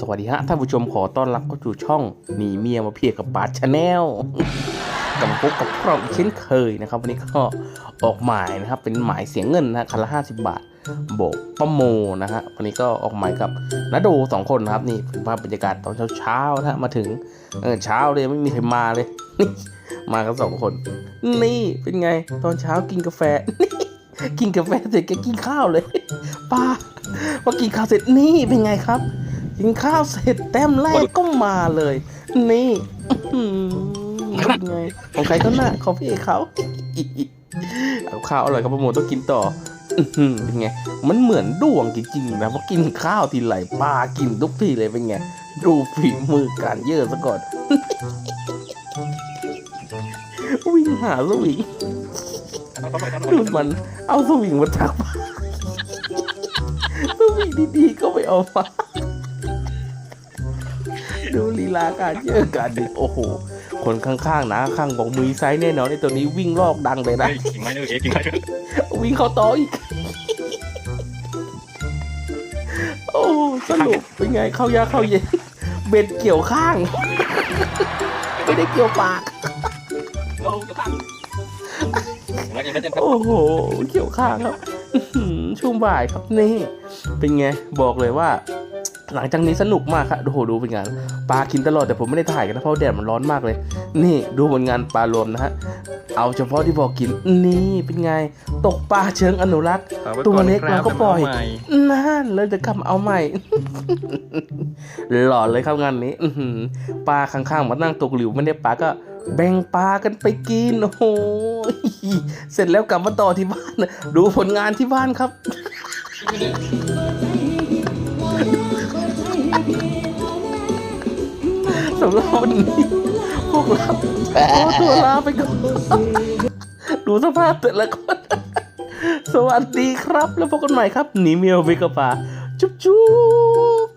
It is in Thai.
สวัสดีฮะท่านผู้ชมขอต้อนรับเข้าสู่ช่องหนีเมียมาเพียกับปาชาแนลกับพบกับพวกเราอีกเช่นเคยนะครับ วันนี้ก็ออกหมายนะครับ เป็นหมายเสียงเงินนะคันละห้าสิบบาทโบกป้าโมนะฮะวันนี้ก็ออกหมายกับนาโดสองคนนะครับนี่เป็นภาพบรรยากาศตอนเช้าๆนะฮะมาถึงเออเช้าเลยไม่มีใครมาเลย มากันสองคน นี่เป็นไงตอนเช้ากินกาแฟกินกาแฟเสร็จแกกินข้าวเลยป้าพอกินข้าวเสร็จนี่เป็นไงครับ กินข้าวเสร็จแต้มแรกก็มาเลย นี่เป็นไงของใครก็น่าของพี่เอกเขาเอาข้าวอร่อยครับโปรโมทต้องกินต่อเป็นไง มันเหมือนดวงจริงๆนะเพราะกินข้าวทีไรปลากินทุกทีเลยเป็นไง ดูฝีมือการเยอะซะก่อน วิ่งหาสวิงดูมัน เอาสวิงมาทักมาสวิงดีๆก็ไม่เอามา ดูลีลาการเยอะการดิโอ้โห คนข้างๆนะข้างบอกมือไซส์แน่นอนไอ้ตัวนี้วิ่งลอกดังเลยนะเฮ้ยกิ่งไม้เออเอ๊ะกิ่งไม้เออวิ่งเข้าต่ออีกโอ้สนุกเป็นไงเข้ายากเข้าเย็นเบ็ดเกี่ยวข้าง ไม่ได้เกี่ยวปากโอ้กระพังกิ่งไม้ยังไม่เต็มครับโอ้โหเกี่ยวข้างครับอื้อหือช่วงบ่ายครับนี่ เป็นไงบอกเลยว่า หลังจากนี้สนุกมากครับโอ้โหดูเป็นงานปลากินตลอดแต่ผมไม่ได้ถ่ายกันนะเพราะแดดมันร้อนมากเลย นี่ดูผลงานปลารวมนะฮะเอาเฉพาะที่บอกกินนี่เป็นไง ตกปลาเชิงอนุรักษ์ ตัวเล็กเราก็ปล่อยนั่นเลยจะกลับมาเอาใหม่ หล่อเลยครับงานนี้อื้อหือปลาข้างๆมานั่งตกหลิวไม่ได้ปลาก็แบ่งปลากันไปกินโอ้โหเสร็จแล้วกลับมาต่อที่บ้าน ดูผลงานที่บ้านครับ สำหรับวันนี้พวกเราขอตัวลาไปก่อนดูสภาพแต่ละคน สวัสดีครับ แล้วพบกันใหม่ครับหนีเมียวไปกับปา จุ๊บจุ๊บ